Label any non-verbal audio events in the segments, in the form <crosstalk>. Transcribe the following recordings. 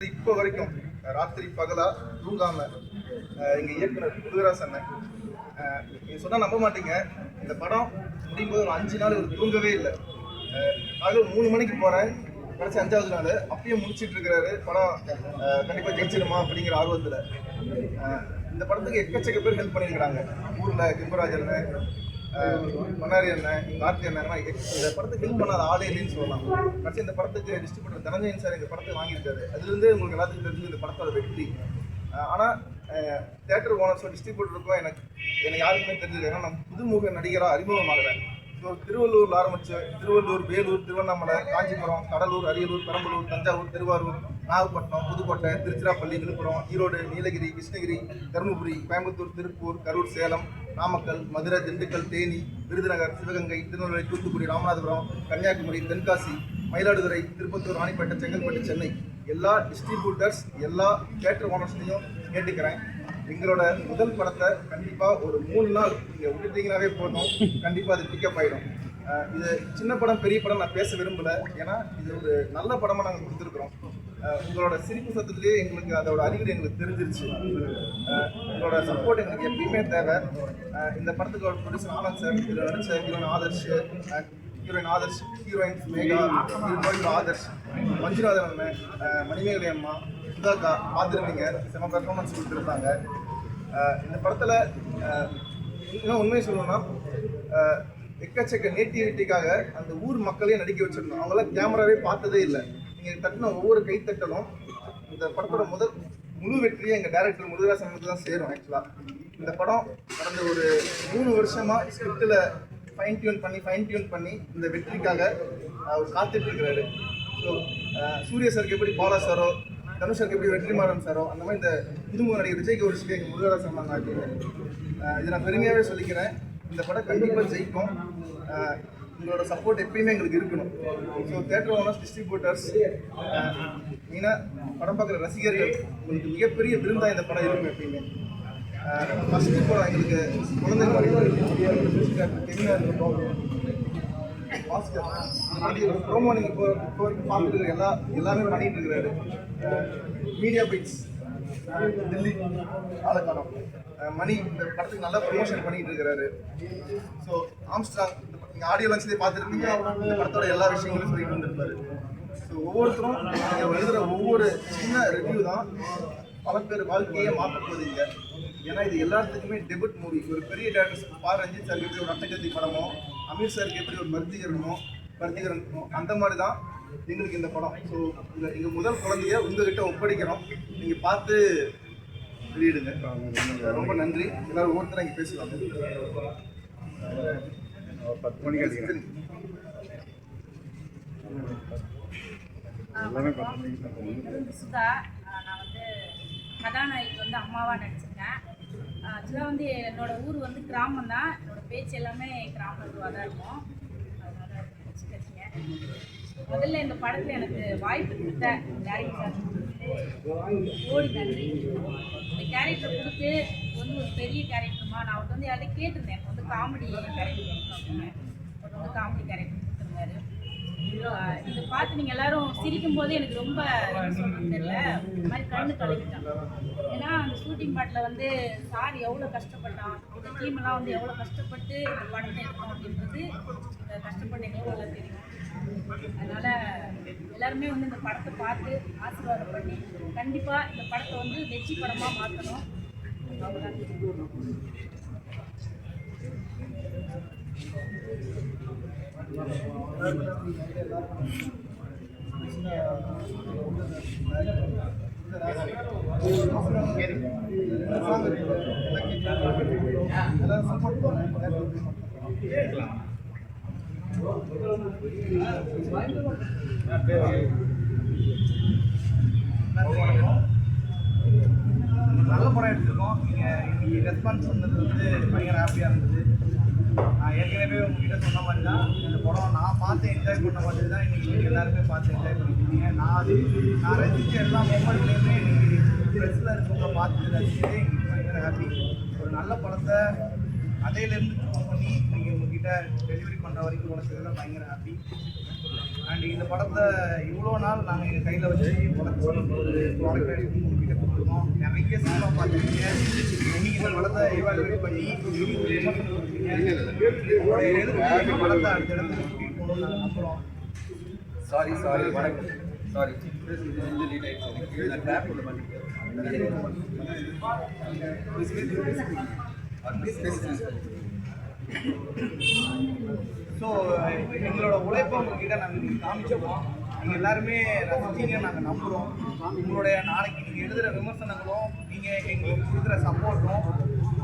இப்போ வரைக்கும் ராத்திரி பகலா தூங்காம எங்க இயக்குனர் முருகராஜ் அண்ணன் நீங்க சொன்னா நம்ப மாட்டீங்க. இந்த படம் முடியும் போது ஒரு அஞ்சு நாள் இவர் தூங்கவே இல்லை. அஹ், மூணு மணிக்கு போறேன். கடைசி அஞ்சாவது நாள். அப்பயும் முடிச்சிட்டு இருக்கிறாரு. படம் கண்டிப்பா ஜெயிச்சிடுமா அப்படிங்கிற ஆர்வத்துல. இந்த படத்துக்கு எக்கச்சக்க பேர் ஹெல்ப் பண்ணியிருக்கிறாங்க. ஊர்ல கிம்பராஜ் மன்னாரி அண்ணன் கார்த்தி அண்ணன் இந்த படத்துக்கு ஹெல்ப் பண்ணாத ஆளே இல்லைன்னு சொல்லலாம். கடைசி இந்த படத்துக்கு டிஸ்ட்ரிபியூட்டர் தனஞ்சயன் சார் இந்த படத்தை வாங்கியிருக்காரு. அதுலேருந்து உங்களுக்கு எல்லாத்துக்கும் தெரிஞ்சு இந்த படத்தோட வெற்றி. ஆனால் தேட்டர் ஓனர்ஸோ டிஸ்ட்ரிபியூட்டருக்கும் எனக்கு எனக்கு யாருக்குமே தெரிஞ்சது. ஏன்னா நான் புதுமுக நடிகராக அறிமுகமாகிறேன். ஸோ திருவள்ளூரில் ஆரம்பித்து திருவள்ளூர் வேலூர் திருவண்ணாமலை காஞ்சிபுரம் கடலூர் அரியலூர் பெரம்பலூர் தஞ்சாவூர் திருவாரூர் நாகப்பட்டினம் புதுக்கோட்டை திருச்சிராப்பள்ளி விழுப்புரம் ஈரோடு நீலகிரி கிருஷ்ணகிரி தருமபுரி கோயம்புத்தூர் திருப்பூர் கரூர் சேலம் நாமக்கல் மதுரை திண்டுக்கல் தேனி விருதுநகர் சிவகங்கை திருநெல்வேலி தூத்துக்குடி ராமநாதபுரம் கன்னியாகுமரி தென்காசி மயிலாடுதுறை திருப்பத்தூர் ராணிப்பேட்டை செங்கல்பட்டு சென்னை. எல்லா டிஸ்ட்ரிபியூட்டர்ஸ் எல்லா தேட்டர் ஓனர்ஸ்லையும் கேட்டுக்கிறேன். எங்களோட முதல் படத்தை கண்டிப்பாக ஒரு மூணு நாள் நீங்கள் விட்டுட்டீங்கனாவே போதும். கண்டிப்பாக அது பிக்கப் ஆகிடும் இது சின்ன படம் பெரிய படம் நான் பேச விரும்பலை. ஏன்னா இது ஒரு நல்ல படமாக நாங்கள் கொடுத்துருக்குறோம். உங்களோட சிரிப்பு சத்தத்திலேயே எங்களுக்கு அதோட அறிகுறி எங்களுக்கு தெரிஞ்சிருச்சு. உங்களோட சப்போர்ட் எங்களுக்கு எப்பயுமே தேவை. இந்த படத்துக்கு ஒரு ப்ரொடியூசர் ஆனந்த் சார் இதில் நடிச்ச heroine Adarsh heroine Adarsh heroine Megha heroine Adarsh Manjunathan அண்ணன் மணிமேகலை அம்மா சுதாக்கா பார்த்துருப்பீங்க. செம பெர்ஃபார்மன்ஸ் கொடுத்துருந்தாங்க. இந்த படத்தில் இன்னும் உண்மையை சொல்லணும்னா எக்கச்சக்க நேட்டிவிட்டிக்காக அந்த ஊர் மக்களையும் நடிக்க வச்சிருந்தோம். அவங்களாம் கேமராவே பார்த்ததே இல்லை. நீங்கள் தட்டின ஒவ்வொரு கைத்தட்டலும் இந்த படத்தோட முதல் முழு வெற்றியை எங்கள் டேரக்டர் முருகராசனுக்கு தான் சேரும் ஆக்சுவலாக இந்த படம் கடந்த ஒரு மூணு வருஷமாக ஸ்கிரிப்டில் ஃபைன் டியூன் பண்ணி ஃபைன் டியூன் பண்ணி இந்த வெற்றிக்காக அவர் காத்துட்ருக்கிறாரு ஸோ சூரிய சாருக்கு எப்படி பாலா சாரோ தனுஷ் சாருக்கு எப்படி வெற்றிமாறன் சாரோ அந்த மாதிரி இந்த புதுமுக நடிகர் விஜய் கௌரிஷ்க்கு எங்கள் முருகராசன் நான் இதை நான் பெருமையாகவே சொல்லிக்கிறேன். இந்த படம் கண்டிப்பாக ஜெயிக்கும். உங்களோட சப்போர்ட் எப்பயுமே எங்களுக்கு இருக்கணும். ஸோ தேட்டர் ஓனர்ஸ் டிஸ்ட்ரிபியூட்டர்ஸ் மெயினாக படம் பார்க்குற ரசிகர்கள் உங்களுக்கு மிகப்பெரிய விருந்தாக இந்த படம் இருக்கும் எப்பயுமே. ஃபஸ்ட்டு படம் எங்களுக்கு குழந்தை கெமினா இருக்கட்டும் பாஸ்கர் ப்ரோமோ நீங்கள் இப்போ இப்போ வரைக்கும் பார்த்துட்டு எல்லா எல்லாமே பண்ணிகிட்டு இருக்கிறாரு. மீடியா பிக்ஸ் டெல்லி ஆலக்கானம் மணி இந்த படத்துக்கு நல்லா ப்ரொமோஷன் பண்ணிட்டு இருக்கிறாரு. ஸோ ஆம்ஸ்ட்ராங் நீங்கள் ஆடியோ லன்ச்லேயே பார்த்துருப்பீங்க. இந்த படத்தோட எல்லா விஷயங்களும் சொல்லிட்டு வந்திருப்பாரு. ஸோ ஒவ்வொருத்தரும் நீங்கள் எழுதுகிற ஒவ்வொரு சின்ன ரிவ்யூ தான் பல பேர் வாழ்க்கையே மாற்ற போகுதுங்க. ஏன்னா இது எல்லாத்துக்குமே டெபிட் மூவி ஒரு பெரிய டேரக்டர்ஸ் பா ரஞ்சித் சார் எப்படி ஒரு அட்டகத்தி படமோ அமீர் சாருக்கு எப்படி ஒரு மருத்திகரனோ மருத்திகரனோ அந்த மாதிரி தான் எங்களுக்கு இந்த படம். ஸோ இந்த எங்கள் முதல் குழந்தைய உங்ககிட்ட ஒப்படைக்கிறோம். நீங்கள் பார்த்து வெளியிடுங்க. ரொம்ப நன்றி. எல்லாரும் ஒவ்வொருத்தரும் இங்கே பேசுவாங்க. பத்து மணிக்கு அடிக்கிறேன். சுதா நான் வந்து கதாநாயகி வந்து அம்மாவாக நடிச்சிருக்கேன். ஆக்சுவலாக வந்து என்னோட ஊர் வந்து கிராமம் தான். என்னோட பேச்சு எல்லாமே கிராம இதுவாக தான் இருக்கும். அதனால வச்சுக்கோங்க முதல்ல இந்த படத்தில் எனக்கு வாய்ப்பு கொடுத்த டேரக்டர் ஓடி நன்றி. இந்த கேரக்டர் கொடுத்து வந்து ஒரு பெரிய கேரக்டருமா நான் அவர்கிட்ட வந்து யார்கிட்ட கேட்டிருந்தேன். காமெடி கரெக்ட் அப்படின்னு அவர் வந்து காமெடி கரெக்ட் கொடுத்துருந்தாரு. இது இதை பார்த்து நீங்கள் எல்லாரும் சிரிக்கும் போது எனக்கு ரொம்ப தெரியல. இந்த மாதிரி கண்ணு கலக்கிட்டான் ஏன்னா அந்த ஷூட்டிங் பாட்டில் வந்து சார் எவ்வளோ கஷ்டப்பட்டான் இந்த டீம்லாம் வந்து எவ்வளோ கஷ்டப்பட்டு இந்த படத்தை எடுத்தோம் அப்படின்றது இந்த கஷ்டப்பட்ட எங்களுக்கு நல்லா தெரியும். அதனால் எல்லாருமே வந்து இந்த படத்தை பார்த்து ஆசீர்வாதம் பண்ணி கண்டிப்பாக இந்த படத்தை வந்து வெற்றி படமாக மாற்றணும் அவ்வளோதான் நல்ல படம் எடுத்திருக்கோம். நீங்கள் ரெஸ்பான்ஸ் வந்தது வந்து பயங்கர ஹாப்பியாக இருந்தது. நான் ஏற்கனவே உங்ககிட்ட சொன்ன மாதிரி தான் இந்த படம் நான் பார்த்து என்ஜாய் பண்ண மாதிரி தான் இன்னைக்கு நீங்கள் எல்லாருமே பார்த்து என்ஜாய் பண்ணிருக்கீங்க. நான் அது நான் ரசித்த எல்லா மொமெண்ட்லேயுமே இன்னைக்கு ட்ரெஸ்ஸில் இருக்கவங்க பார்த்து ரசிச்சதே எங்களுக்கு பயங்கர ஹாப்பி ஒரு நல்ல படத்தை அதையிலேருந்து சூஸ் பண்ணி நீங்கள் உங்ககிட்ட டெலிவரி பண்ணுற வரைக்கும் உழைச்சதுல பயங்கர ஹாப்பி அண்ட் இந்த படத்தை இவ்வளோ நாள் நாங்கள் எங்கள் கையில் வச்சு படத்தை ஒரு ப்ராடக்ட் எடுத்து உங்ககிட்ட கொடுத்துருக்கோம் நிறைய சினிமா நீங்கள் பண்ணி ஒரு அடுத்த கூட்டிகிட்டு போகணும்னு நம்புகிறோம் சாரி சாரி வணக்கம். சாரி லேட் ஸோ எங்களோட உழைப்பை உங்ககிட்ட நாங்கள் நீங்கள் நீங்கள் எல்லாருமே ரசிச்சீங்க நாங்கள் நம்புகிறோம் உங்களுடைய நாளைக்கு நீங்கள் எழுதுகிற விமர்சனங்களும் நீங்கள் எங்களுக்கு கொடுக்குற சப்போர்ட்டும்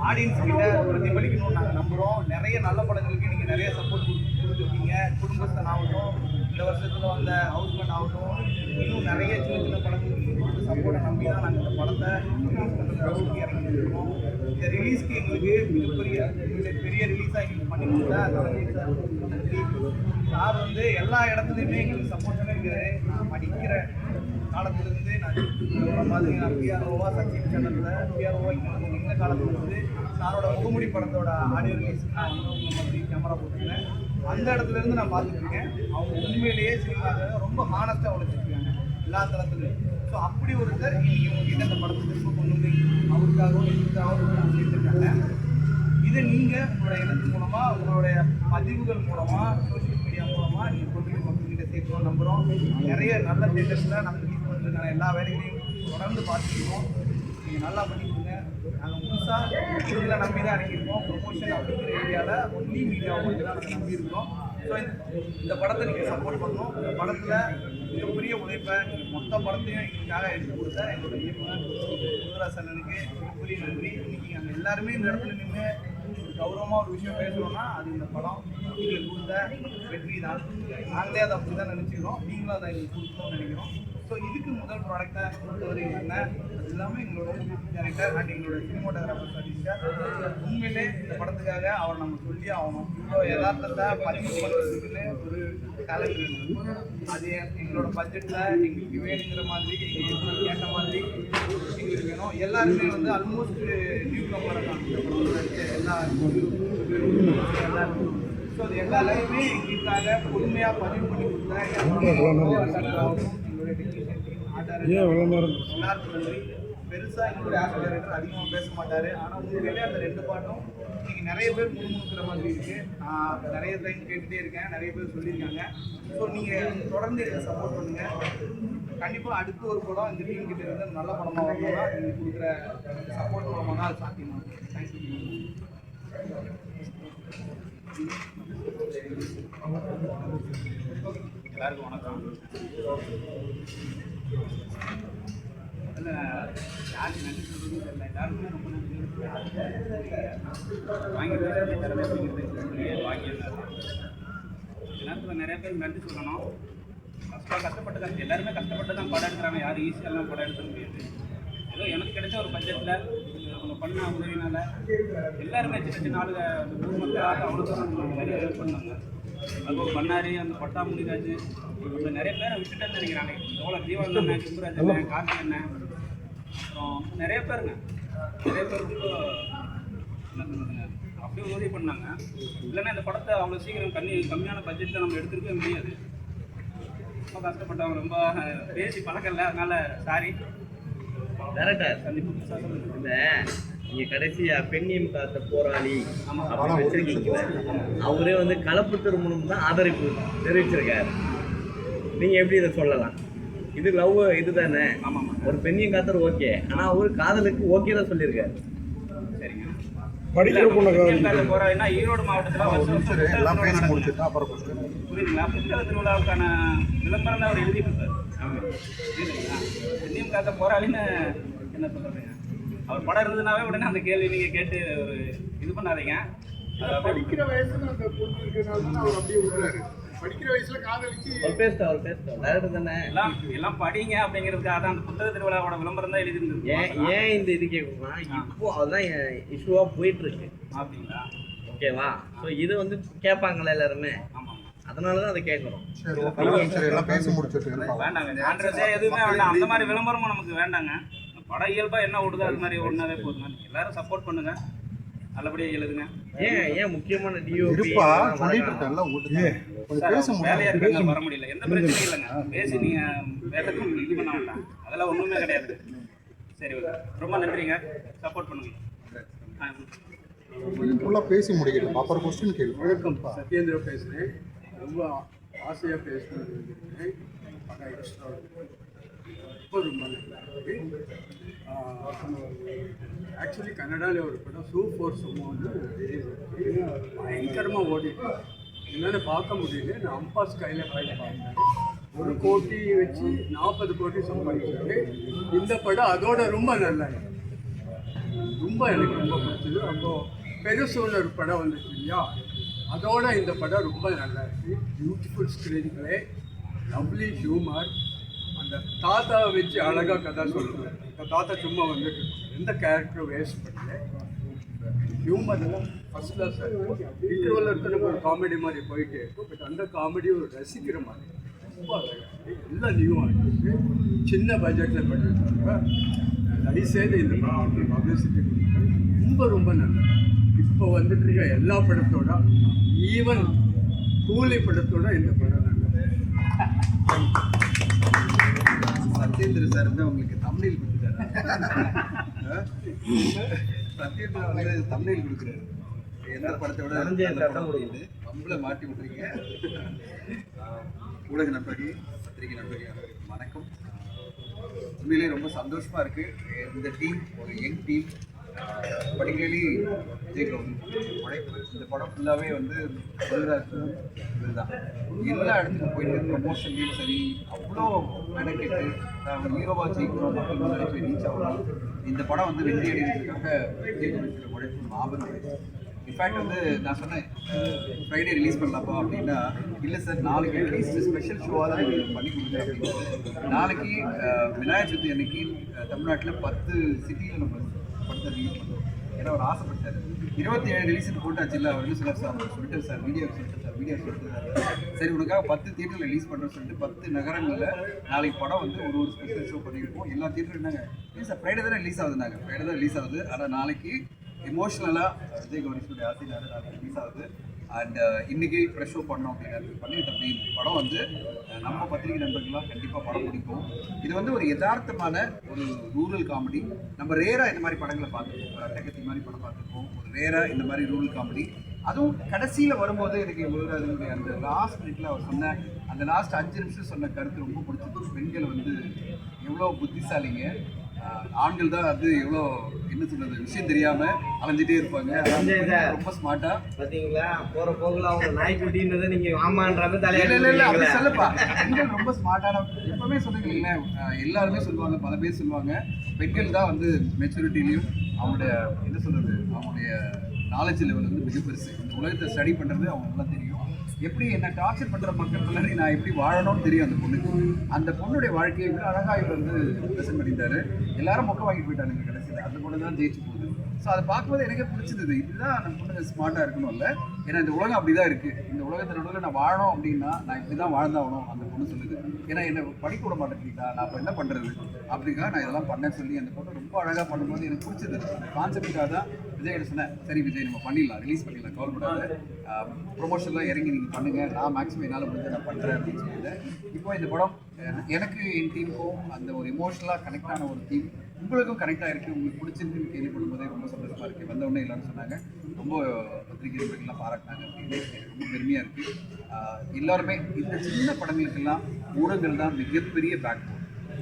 ஆடியன்ஸ் கிட்ட பிரதிபலிக்கணும்னு நாங்கள் நம்புகிறோம் நிறைய நல்ல படங்களுக்கு நீங்கள் நிறைய சப்போர்ட் கொடுத்துருக்கீங்க. குடும்பஸ்தன் ஆகட்டும் இந்த வருஷத்தில் வந்த ஹவுஸ்பண்ட் ஆகட்டும் இன்னும் நிறைய சின்ன சின்ன படங்களுக்கு நீங்கள் கொடுத்த சப்போர்ட்டை நம்பி தான் நாங்கள் இந்த படத்தை ரிலீஸ் பண்ணுற அளவுக்கு இறங்கியிருக்கோம் இந்த ரிலீஸ்க்கு எங்களுக்கு மிகப்பெரிய பெரிய ரிலீஸாக எங்களுக்கு பண்ணி கொடுத்தா சார் நன்றி. சார் வந்து எல்லா இடத்துலையுமே எங்களுக்கு சப்போர்ட் பண்ணியிருக்காரு நான் படிக்கிற காலத்துலேருந்து நான் பார்த்தீங்கன்னா மாதிரி பிஆர்ஓவா சச்சின் சேனலில் பிஆர்ஓவா இங்கே வந்து இந்த காலத்துல இருந்து முகமுடி படத்தோட ஆடியோ ரிலீஸ் நான் வந்து கேமரா போட்டிருக்கேன். அந்த இடத்துல இருந்து நான் பார்த்துட்ருக்கேன் அவங்க உண்மையிலேயே சினிமாவில் ரொம்ப ஹானஸ்ட்டாக உழைச்சிருக்காங்க எல்லா தளத்துலையும். ஸோ அப்படி ஒருத்தர் இன்னைக்கு உங்ககிட்ட இந்த படத்தை திரும்ப கொண்டு போய் அவருக்காகவும் எங்களுக்காகவும் சேர்த்துருக்காங்க. இதை நீங்கள் உங்களோட எழுத்து மூலமாக உங்களுடைய பதிவுகள் மூலமாக சோஷியல் மீடியா மூலமாக நீங்கள் கொண்டு போய் மக்கள்கிட்ட சேர்க்கணும் நம்புகிறோம் நிறைய நல்ல தேட்டர்ஸில் நம்ம ரிலீஸ் எல்லா வேலைகளையும் தொடர்ந்து பார்த்துருக்கோம் நீங்கள் நல்லா பண்ணிக்கோங்க. நாங்கள் புதுசாக இதில் நம்பி தான் இறங்கியிருக்கோம். ப்ரொமோஷன் அப்படிங்கிற ஏரியாவில் ஒன்லி மீடியாவை மட்டும் தான் நாங்கள் நம்பியிருக்கோம். ஸோ இந்த படத்தை நீங்கள் சப்போர்ட் பண்ணணும். இந்த படத்தில் மிகப்பெரிய உழைப்பை நீங்கள் மொத்த படத்தையும் எங்களுக்காக எடுத்து கொடுத்த எங்களோட இயக்குனர் முருகராசனனுக்கு மிகப்பெரிய நன்றி. இன்னைக்கு நாங்கள் எல்லாருமே இந்த இடத்துல நின்று கௌரவமாக ஒரு விஷயம் பேசுகிறோம்னா அது இந்த படம் எங்களுக்கு கொடுத்த வெற்றி தான். நாங்களே அதை அப்படி தான் நினச்சிக்கிறோம். நீங்களும் அதை எங்களுக்கு கொடுக்கணும்னு நினைக்கிறோம். ஸோ இதுக்கு முதல் ப்ராடக்டாக பொறுத்தவரை என்ன அது எல்லாமே எங்களோட டேரக்டர் அண்ட் எங்களோட சினிமோட்டோகிராஃபர் சதீஷா உண்மையிலே இந்த படத்துக்காக அவர் நம்ம சொல்லி ஆகணும் இவ்வளோ யதார்த்தத்தை பதிவு பண்ணுறதுக்குன்னு ஒரு டேலண்ட் வேணும் அது எங்களோட பட்ஜெட்டில் எங்களுக்கு வேணுங்கிற மாதிரி எங்களுக்கு கேட்ட மாதிரி எங்களுக்கு வேணும். எல்லாருமே வந்து ஆல்மோஸ்ட் நியூ கம்பரை எல்லா எல்லாருக்கும். ஸோ அது எல்லாரையுமே எங்களுக்காக பொறுமையாக பதிவு பண்ணி கொடுத்தா டீம் எல்லாருக்கும் நன்றி. பெருசாக எங்களுடைய ஆர்ட் டைரக்டர் அதிகமாக பேச மாட்டார். ஆனால் உண்மையிலே அந்த ரெண்டு பாட்டும் இன்னைக்கு நிறைய பேர் முன்முணுக்கிற மாதிரி இருக்கு. நான் நிறைய டைம் கேட்டுகிட்டே இருக்கேன். நிறைய பேர் சொல்லியிருக்காங்க. ஸோ நீங்கள் தொடர்ந்து இதை சப்போர்ட் பண்ணுங்க. கண்டிப்பாக அடுத்த ஒரு படம் இந்த டீம் கிட்ட இருந்து நல்ல படமாக வரணும்னா நீங்கள் கொடுக்குற சப்போர்ட் மூலமாக தான் அது சாத்தியமாகும் தேங்க்யூ எல்லாருக்கும் வணக்கம். அதில் ரொம்ப வாங்கி நிறைய பேர் நன்றி சொல்லணும் கஷ்டம் கஷ்டப்பட்டு தான் எல்லாருமே கஷ்டப்பட்டு தான் படம் எடுக்கிறாங்க யாரும் ஈஸியெல்லாம் படம் எடுக்க முடியாது ஏதோ எனக்கு கிடைச்ச ஒரு பட்ஜெட்டில் அவங்க பண்ண உதவினால எல்லாருமே சின்ன சின்ன ஆளுங்க அந்த ஊர் மக்களாக அவ்வளோ தூரம் நிறைய ஹெல்ப் பண்ணாங்க. அதுவும் பண்ணாரி அந்த பட்டா முனிராஜ் அப்புறம் நிறைய பேரை விட்டுட்டேன்னு நினைக்கிறாங்க எவ்வளோ தீவன் அண்ணன் சிம்பராஜ் அண்ணன் கார்த்தி அண்ணன் அப்புறம் நிறைய பேருங்க. நிறைய பேர் ரொம்ப அப்படியே உதவி பண்ணாங்க. இல்லைன்னா இந்த படத்தை அவ்வளோ சீக்கிரம் கம்மி கம்மியான பட்ஜெட்டில் நம்ம எடுத்துருக்கவே முடியாது. ரொம்ப கஷ்டப்பட்டவங்க ரொம்ப பேசி பழக்கம் இல்லை அதனால சாரி டேரக்டர் இந்த நீங்க கடைசியா பெண்ணியம் காத்த போராளி. அப்படின்னு வச்சிருக்கீங்களே அவரே வந்து கலப்பு திருமணம் தான் ஆதரிப்பு தெரிவிச்சிருக்காரு. நீங்க எப்படி இதை சொல்லலாம்? இது லவ் இதுதானே ஆமாம் ஆமாம் ஒரு பெண்ணியம் காத்தர் ஓகே ஆனா அவரு காதலுக்கு ஓகே தான் சொல்லியிருக்காரு. சரிங்க. படிக்கிற பொண்ணை போறாருன்னா ஈரோடு மாவட்டத்தில் முடிச்சுட்டு அப்புறம். புரியுதுங்களா? புத்தக திருவிழாவுக்கான விளம்பரம் தான் அவர் எழுதிட்டு இருக்காரு. புரியுதுங்களா? சென்னியம் காத்த போராளின்னு என்ன சொல்றீங்க? அவர் படம் இருந்ததுனாவே உடனே அந்த கேள்வி நீங்க கேட்டு ஒரு இது பண்ணாதீங்க. படிக்கிற வயசுல அந்த பொண்ணு இருக்கிறனால தான் அவர் அப்படியே விடுறாரு. படிக்கிற வயசுல காதலிச்சு அவர் பேசிட்டா அவர் பேசிட்டா டேரக்டர் தானே. எல்லாம் எல்லாம் படிங்க அப்படிங்கிறதுக்காக தான் அந்த புத்தக திருவிழாவோட விளம்பரம் தான் எழுதி ஏன் ஏன் இந்த இது கேட்கணும்னா இப்போ அதுதான் இஷ்யூவா போயிட்டு இருக்கு அப்படிங்களா ஓகேவா ஸோ இது வந்து கேட்பாங்களா எல்லாருமே? ஆமாம். அதனால தான் அதை கேட்குறோம் சரி எல்லாம் பேசி முடிச்சிட்டு வேண்டாங்க எதுவுமே வேண்டாம். அந்த மாதிரி விளம்பரமும் நமக்கு வேண்டாங்க. படம் இயல்பா என்ன ஓடுதோ அது மாதிரி ஓடினாவே போதுங்க எல்லாரும் சப்போர்ட் பண்ணுங்க. நல்லபடியாக எழுதுங்க. ஏன் ஏன் முக்கியமான டிஓபி இருப்பா சொல்லிட்டு கொஞ்சம் சார், பேச வேலையா இருக்காங்க வர முடியல. எந்த பிரச்சனையும் இல்லைங்க. பேசி நீங்க வேலைக்கும் இது பண்ண வேண்டாம். அதெல்லாம் ஒண்ணுமே கிடையாது. சரி ஓகே. ரொம்ப நன்றிங்க. சப்போர்ட் பண்ணுங்க. ஃபுல்லாக பேசி முடிக்கல அப்புறம் கொஸ்டின் கேள்வி வணக்கம்ப்பா சத்யேந்திர பேசுகிறேன் ரொம்ப ஆசையாக பேசணும்னு இருந்திருக்கேன் படம் எக்ஸ்ட்ரா ரொம்ப ரொம்ப நல்லா ஆக்சுவலி கன்னடாவில் ஒரு படம் சூ சும்மா வந்து பயங்கரமாக ஓடிட்டு என்னால் பார்க்க முடியல. நான் அம்பாஸ் கையில் போய் பார்த்தேன். ஒரு கோட்டி வச்சு நாற்பது கோடி சம்பாதிச்சாரு. இந்த படம் அதோட ரொம்ப நல்லா ரொம்ப எனக்கு ரொம்ப பிடிச்சது. அப்போ பெருசோன்னு ஒரு படம் வந்துச்சு இல்லையா? அதோட இந்த படம் ரொம்ப நல்லா இருக்குது beautiful screenplay lovely humour இந்த தாத்தாவை வச்சு அழகாக கதை சொல்லுவார் இந்த தாத்தா சும்மா வந்துட்டு எந்த கேரக்டரும் வேஸ்ட் பண்ணல. ஹியூமர் ஃபஸ்ட் கிளாஸ் இன்டர்வல் இருக்கிற ஒரு காமெடி மாதிரி போயிட்டே இருக்கும். பட் அந்த காமெடி ஒரு ரசிக்கிற மாதிரி. ரொம்ப அழகாக எல்லாம் நியூவாக இருக்கு. சின்ன பட்ஜெட்டில் பண்ணியிருக்காங்க தயவுசெய்து இந்த படம் பப்ளிசிட்டி ரொம்ப ரொம்ப நல்லது. இப்போ வந்துட்டு இருக்க எல்லா படத்தோட ஈவன் கூலி படத்தோட இந்த படம் நல்லது. சத்யேந்திர சார் வந்து உங்களுக்கு தமிழில் கொடுத்துட்டாரு சத்யேந்திர வந்து தமிழில் கொடுக்குறாரு. எந்த படத்தை விட அப்படின்னு நம்மள மாட்டி விட்டுறீங்க ஊடக நண்பர்கள் பத்திரிகை நண்பர்கள் வணக்கம். உண்மையிலேயே ரொம்ப சந்தோஷமா இருக்கு. இந்த டீம் ஒரு young team particularly Vijay Gowri உழைப்பு இந்த படம் ஃபுல்லாகவே வந்து இதுதான் எல்லா இடத்துக்கும் போயிட்டு ப்ரொமோஷன்லேயும் சரி அவ்வளோ மெனக்கெட்டு நாங்கள் ஹீரோவாக ஜெயிக்கணும் அப்படின்னு நினைச்சு ரீச் ஆகணும். இந்த படம் வந்து வெற்றி அடைகிறதுக்காக விஜய் கௌரியோட உழைப்பு மாபெரும் இன்ஃபேக்ட் வந்து நான் சொன்னேன் ஃப்ரைடே ரிலீஸ் பண்ணலாப்பா அப்படின்னா இல்லை சார் நாளைக்கு அட்லீஸ்ட் ஸ்பெஷல் ஷோவாக தான் எங்களுக்கு பண்ணி கொடுங்க அப்படின்னு நாளைக்கு விநாயகர் சதுர்த்தி அன்னைக்கு தமிழ்நாட்டில் பத்து சிட்டியில் நம்ம படத்தை ரிலீஸ் பண்ணுவோம் ஏன்னா அவர் ஆசைப்பட்டார். இருபத்தி ஏழு ரிலீஸுக்கு போட்டாச்சு இல்லை அவர் என்ன சார் சொல்லிட்டார் சார் வீடியோ சொல்லிட்டு சார் வீடியோ சொல்லிட்டு சரி உனக்காக பத்து தியேட்டரில் ரிலீஸ் பண்ணுறோம்னு சொல்லிட்டு பத்து நகரங்களில் நாளைக்கு படம் வந்து ஒரு ஒரு ஸ்பெஷல் ஷோ பண்ணியிருக்கோம். எல்லா தியேட்டரும் என்னங்க? இல்லை சார் ஃப்ரைடே தான் ரிலீஸ் ஆகுதுனாங்க ஃப்ரைடே தான் ரிலீஸ் ஆகுது. ஆனால் நாளைக்கு எமோஷ்னலாக விஜய் கௌரிஷுடைய ஆசை நாளைக்கு ரிலீஸ் ஆகுது. அண்ட் uh, இன்னைக்கு ஃப்ரெஷ்ஷோ பண்ணோம் அப்படிங்கிறது பண்ணி தம்பி படம் வந்து நம்ம பத்திரிகை நண்பர்கள்லாம் கண்டிப்பாக படம் பிடிக்கும். இது வந்து ஒரு யதார்த்தமான ஒரு ரூரல் காமெடி நம்ம ரேராக இந்த மாதிரி படங்களை பார்த்துருக்கோம் ஒரு அட்டகத்தி மாதிரி படம் பார்த்துருக்கோம் ஒரு ரேராக இந்த மாதிரி ரூரல் காமெடி அதுவும் கடைசியில் வரும்போது எனக்கு முருகராஜனுடைய அந்த லாஸ்ட் மினிட்ல அவர் சொன்ன அந்த லாஸ்ட் அஞ்சு நிமிஷம் சொன்ன கருத்து ரொம்ப பிடிச்சிருக்கு பெண்கள் வந்து எவ்வளோ புத்திசாலிங்க. ஆண்கள் தான் அது எவ்வளோ என்ன சொல்றது விஷயம் தெரியாம அலைஞ்சிட்டே இருப்பாங்க. ரொம்ப ஸ்மார்ட்டா பாத்தீங்களா? போற போக்குல அவங்க நாய்க்குட்டின்றதை நீங்க ஆமான்றது இல்ல இல்ல இல்ல அப்படி சொல்லப்பா. பெண்கள் ரொம்ப ஸ்மார்ட்டான எப்பவுமே சொல்றீங்களே எல்லாருமே சொல்லுவாங்க பல பேர் சொல்லுவாங்க. பெண்கள் தான் வந்து மெச்சூரிட்டிலையும் அவங்களுடைய என்ன சொல்றது அவங்களுடைய நாலேஜ் லெவல் வந்து மிக பெருசு இந்த உலகத்தை ஸ்டடி பண்றது அவங்க நல்லா தெரியும். எப்படி என்ன டார்ச்சர் பண்ற மக்கள் நான் எப்படி வாழணும்னு தெரியும் அந்த பொண்ணுக்கு அந்த பொண்ணுடைய வாழ்க்கையை விட அழகா இவர் வந்து ப்ரெசென்ட் பண்ணியிருந்தாரு. எல்லாரும் மொக்க வாங்கிட்டு போயிட்டாங்க கடைசியில். அந்த பொண்ணு தான் ஜெயிச்சு போகுது. ஸோ அதை பார்க்கும்போது எனக்கே பிடிச்சிருந்தது. இதுதான் நம்ம பொண்ணுங்க ஸ்மார்ட்டாக இருக்கணும்ல. ஏன்னா இந்த உலகம் அப்படி தான் இருக்குது இந்த உலகத்தில் நடுவில் நான் வாழணும் அப்படின்னா நான் இப்படி தான் வாழ்ந்தாகணும் அந்த பொண்ணு சொல்லுது. ஏன்னா என்னை படிக்க விட மாட்டேங்கிட்டா நான் இப்போ என்ன பண்ணுறது அப்படிங்கிறா நான் இதெல்லாம் பண்ணேன்னு சொல்லி அந்த பொண்ணு ரொம்ப அழகாக பண்ணும்போது எனக்கு பிடிச்சது அந்த கான்செப்டுக்காக தான் விஜய் கிட்ட சொன்னேன் சரி விஜய் நம்ம பண்ணிடலாம். ரிலீஸ் பண்ணிடலாம். கவல் ப்ரொமோஷன்லாம் இறங்கி நீங்கள் பண்ணுங்கள் நான் மேக்ஸிமம் என்னால் முடிஞ்ச நான் பண்ணுறேன் அப்படின்னு சொல்லிட்டு. இப்போ இந்த படம் எனக்கு என் டீமுக்கும் அந்த ஒரு எமோஷனலாக கனெக்ட் ஆன ஒரு டீம் உங்களுக்கும் கனெக்டாக இருக்குது உங்களுக்கு பிடிச்சிருக்குன்னு கேள்விப்படும் போதே ரொம்ப சந்தோஷமாக இருக்குது வந்த உடனே எல்லாரும் சொன்னாங்க ரொம்ப பத்திரிகை நண்பர்கள்லாம் பாராட்டினாங்க. அப்படின்னு ரொம்ப பெருமையாக இருக்குது எல்லாருமே இந்த சின்ன படங்களுக்கெல்லாம் ஊடகங்கள் தான் மிகப்பெரிய பேக்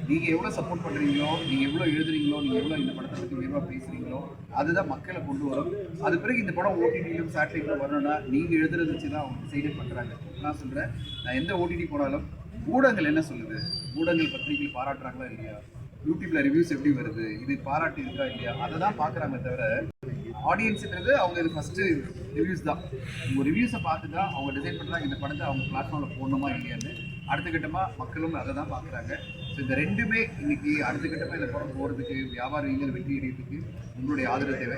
நீங்கள் எவ்வளோ சப்போர்ட் பண்ணுறீங்களோ நீங்கள் எவ்வளோ எழுதுறீங்களோ நீங்கள் எவ்வளோ இந்த படத்தை பற்றி உயர்வாக பேசுகிறீங்களோ அதுதான் மக்களை கொண்டு வரும். அது பிறகு இந்த படம் ஓடிடியிலும் சேட்டலைட்டிலும் வரணும்னா நீங்கள் எழுதுறத வச்சு தான் அவங்க டிசைடே பண்ணுறாங்க நான் சொல்கிறேன் நான் எந்த ஓடிடி போனாலும் ஊடகங்கள் என்ன சொல்லுது? ஊடகங்கள் பத்திரிகைகள் பாராட்டுறாங்களா இல்லையா? யூடியூப்ல ரிவ்யூஸ் எப்படி வருது இது பாராட்டு இருக்கா இல்லையா அதை தான் பார்க்குறாங்க தவிர ஆடியன்ஸுன்றது அவங்க இது ஃபஸ்ட்டு ரிவ்யூஸ் தான். உங்கள் ரிவ்யூஸை பார்த்து தான் அவங்க டிசைட் பண்ணுறாங்க இந்த படத்தை அவங்க பிளாட்ஃபார்மில் போடணுமா இல்லையான்னு. அடுத்த கட்டமாக மக்களும் அதை தான் பார்க்குறாங்க. ஸோ இந்த ரெண்டுமே இன்னைக்கு அடுத்த கட்டமாக இந்த படம் போகிறதுக்கு வியாபார ரீதியில் வெற்றி அடைகிறதுக்கு உங்களுடைய ஆதரவு தேவை.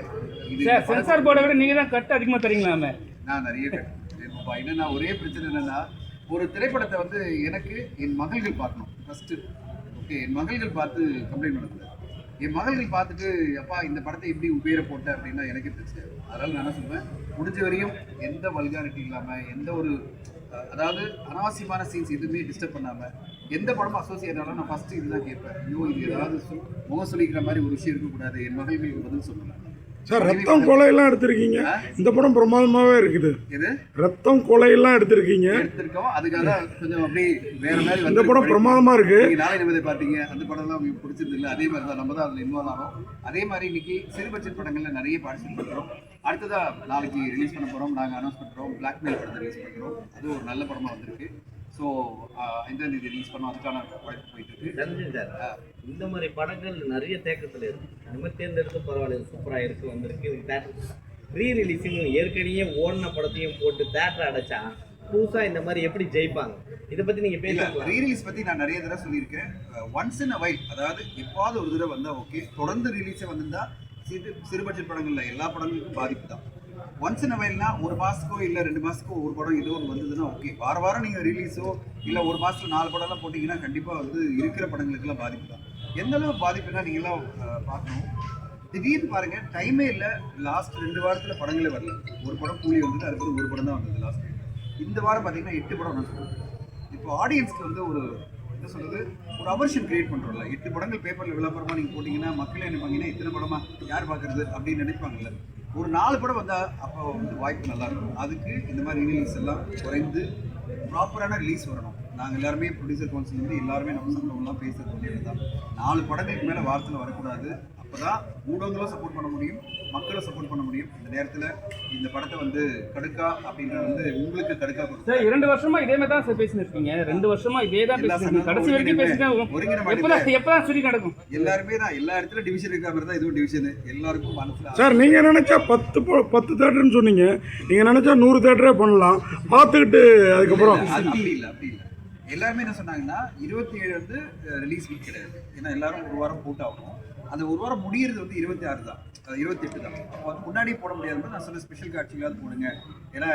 இது சார் சென்சார் போர்டை விட நீங்க தான் கட்டு அதிகமாக தரீங்களாமே நான் நிறைய கட்டுப்பா என்னன்னா ஒரே பிரச்சனை என்னன்னா ஒரு திரைப்படத்தை வந்து எனக்கு என் மகள்கள் பார்க்கணும் ஃபர்ஸ்ட் ஓகே என் மகள்கள் பார்த்து கம்ப்ளைண்ட் பண்ணக்கூடாது என் மகள்கள் பார்த்துட்டு அப்பா இந்த படத்தை எப்படி உபேர போட்ட? அப்படின்னா எனக்கு தெரிஞ்சு. அதனால் நான் என்ன சொல்லுவேன் முடிஞ்ச வரையும் எந்த வல்காரிட்டி இல்லாமல் எந்த ஒரு அதாவது அனாவசியமான சீன்ஸ் எதுவுமே டிஸ்டர்ப் பண்ணாமல் எந்த படமும் அசோசியேட் ஆனால் நான் ஃபஸ்ட்டு இதுதான் கேட்பேன். ஐயோ இது ஏதாவது சொல் முகம் சொல்லிக்கிற மாதிரி ஒரு விஷயம் இருக்கக்கூடாது. என் மகள்களுக்கு பதில் சொல்லலாம் சார் ரத்தம் கொலையெல்லாம் எடுத்திருக்கீங்க. இந்த படம் பிரமாதமாகவே இருக்குது. ரத்தம் கொலையெல்லாம் எடுத்திருக்கீங்க. எடுத்திருக்கோம்? அதுக்காக கொஞ்சம் அப்படியே வேற மாதிரி இந்த படம் பிரமாதமா இருக்கு. நாளை நிமிதை பார்த்தீங்க அந்த படம்லாம் உங்களுக்கு பிடிச்சது இல்லை. அதே மாதிரி தான் நம்ம தான் அதில் இன்வால்வ் ஆகும் அதே மாதிரி இன்னைக்கு சிறு பட்ஜெட் படங்கள்ல நிறைய பார்ட்டிசிபேட் பண்ணுறோம் அடுத்ததா நாளைக்கு ரிலீஸ் பண்ண போறோம். நாங்கள் அனௌன்ஸ் பண்ணுறோம் பிளாக்மெயில் படத்தை ரிலீஸ் பண்ணுறோம் அது ஒரு நல்ல படமா வந்திருக்கு. ஸோ ஐந்தாம் தேதி ரிலீஸ் பண்ணோம் அதுக்கான உழைப்பு போயிட்டு இருக்கு ரஞ்சன் சார் இந்த மாதிரி படங்கள் நிறைய தேக்கத்தில் இருக்கு. நம்ம தேர்ந்தெடுத்து பரவாயில்ல சூப்பராக இருக்கு வந்திருக்கு. இது தேட்டர் ரீ ரிலீஸிங் ஏற்கனவே ஓடின படத்தையும் போட்டு தேட்டர் அடைச்சா புதுசாக இந்த மாதிரி எப்படி ஜெயிப்பாங்க? இதை பற்றி நீங்கள் பேசலாம் ரீரிலீஸ் பத்தி நான் நிறைய தடவை சொல்லியிருக்கேன். ஒன்ஸ் இன் அ வைல் அதாவது எப்பாவது ஒரு தடவை வந்தா ஓகே தொடர்ந்து ரிலீஸே வந்திருந்தா சிறு சிறு பட்ஜெட் படங்கள்ல எல்லா படங்களுக்கும் பாதிப்பு தான். ஒன்ஸ் இன் வயல்னா ஒரு மாசத்துக்கோ இல்ல ரெண்டு மாதத்துக்கோ ஒரு படம் ஏதோ ஒன்று வந்ததுன்னா ஓகே வார வாரம் நீங்க ரிலீஸோ இல்ல ஒரு மாசத்துல நாலு படம்லாம் போட்டீங்கன்னா கண்டிப்பா வந்து இருக்கிற படங்களுக்கெல்லாம் பாதிப்பு தான். எந்த அளவு பாதிப்புனா நீங்க எல்லாம் பார்க்கணும். திடீர்னு பாருங்க டைமே இல்ல லாஸ்ட் ரெண்டு வாரத்துல படங்களே வரல. ஒரு படம் கூலி வந்தது அதுக்கப்புறம் ஒரு படம் தான் வந்தது லாஸ்ட் இந்த வாரம் பாத்தீங்கன்னா எட்டு படம் நான் இப்போ ஆடியன்ஸ்க்கு வந்து ஒரு என்ன சொல்றது ஒரு அவர்ஷன் கிரியேட் பண்றோம்ல எட்டு படங்கள் பேப்பர்ல விளம்பரமா நீங்க போட்டீங்கன்னா மக்களே நினைப்பாங்கன்னா இத்தனை படமா? யார் பாக்குறது? அப்படின்னு நினைப்பாங்கல்ல. ஒரு நாலு படம் வந்தால் அப்போ வந்து வாய்ப்பு நல்லா இருக்கும். அதுக்கு இந்த மாதிரி ரிலீஸ் எல்லாம் குறைந்து ப்ராப்பரான ரிலீஸ் வரணும். நாங்கள் எல்லாருமே ப்ரொடியூசர் கவுன்சில் வந்து எல்லாருமே நம்ம சம்பவம்லாம் பேசுறது வந்து தான் நாலு படங்களுக்கு மேலே வாரத்தில் வரக்கூடாது. அப்பதான் ஊடகங்களும் சப்போர்ட் பண்ண முடியும் மக்களும் சப்போர்ட் பண்ண முடியும். இந்த நேரத்தில் இந்த படத்தை வந்து கடுக்கா அப்படின்றது வந்து உங்களுக்கு கடுக்கா சார் இரண்டு வருஷமா இதே மாதிரி தான் சார் பேசிட்டு இருக்கீங்க ரெண்டு வருஷமா இதே தான் இருக்கீங்க. கடைசி வரைக்கும் பேசிட்டு எப்பதான் சரி நடக்கும்? எல்லாருமே தான் எல்லா இடத்துல டிவிஷன் இருக்கிற மாதிரி தான் இதுவும் டிவிஷன் எல்லாருக்கும் மனசுல சார் நீங்கள் நினச்சா பத்து பத்து தேட்டர்னு சொன்னீங்க. நீங்கள் நினச்சா நூறு தேட்டரே பண்ணலாம். பார்த்துக்கிட்டு அதுக்கப்புறம். அது அப்படி இல்லை அப்படி இல்லை. எல்லாருமே என்ன சொன்னாங்கன்னா இருபத்தி ஏழு வந்து ரிலீஸ் வீக் கிடையாது. ஏன்னா எல்லாரும் ஒரு வாரம் போட்டு ஆகணும் அந்த ஒரு வாரம் முடியறது வந்து இருபத்தி ஆறு தான். இருபத்தி எட்டு தான். அப்போ அது முன்னாடியே போட முடியாது நான் சொன்ன ஸ்பெஷல் காட்சிகளாவது போடுங்க. ஏன்னா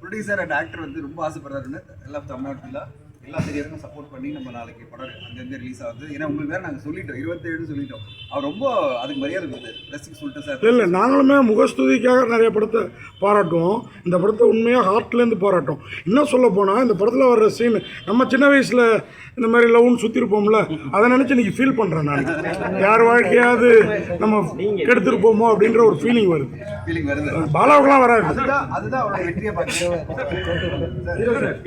ப்ரொடியூசர் அண்ட் ஆக்டர் வந்து ரொம்ப ஆசைப்படுறாருன்னு எல்லா தமிழ்நாட்டில் எல்லா திரையரங்கும் சப்போர்ட் பண்ணி நம்ம நாளைக்கு படம் அங்கங்கே ரிலீஸ் ஆகுது. ஏன்னா உங்களுக்கு வேறு நாங்கள் சொல்லிட்டோம். இருபத்தேழுன்னு சொல்லிட்டோம். அவர் ரொம்ப அதுக்கு மரியாதை கொடுத்தாரு. ரசிக்கு சொல்லிட்டு சார். இல்லை நாங்களுமே முகஸ்துதிக்காக நிறைய படத்தை பாராட்டுவோம். இந்த படத்தை உண்மையாக ஹார்ட்லேருந்து பாராட்டும் இன்னும் சொல்ல போனால் இந்த படத்தில் வர்ற சீன் நம்ம சின்ன வயசில் இந்த மாதிரி லவ்னு சுற்றிருப்போம்ல அதை நினச்சி இன்னைக்கு ஃபீல் பண்ணுறேன் நான். யார் வாழ்க்கையாவது நம்ம கெடுத்துருப்போமோ அப்படின்ற ஒரு ஃபீலிங் வருது. பாலாவுக்குலாம் வராது. அதுதான் அதுதான் அவரோட வெற்றியை பார்த்து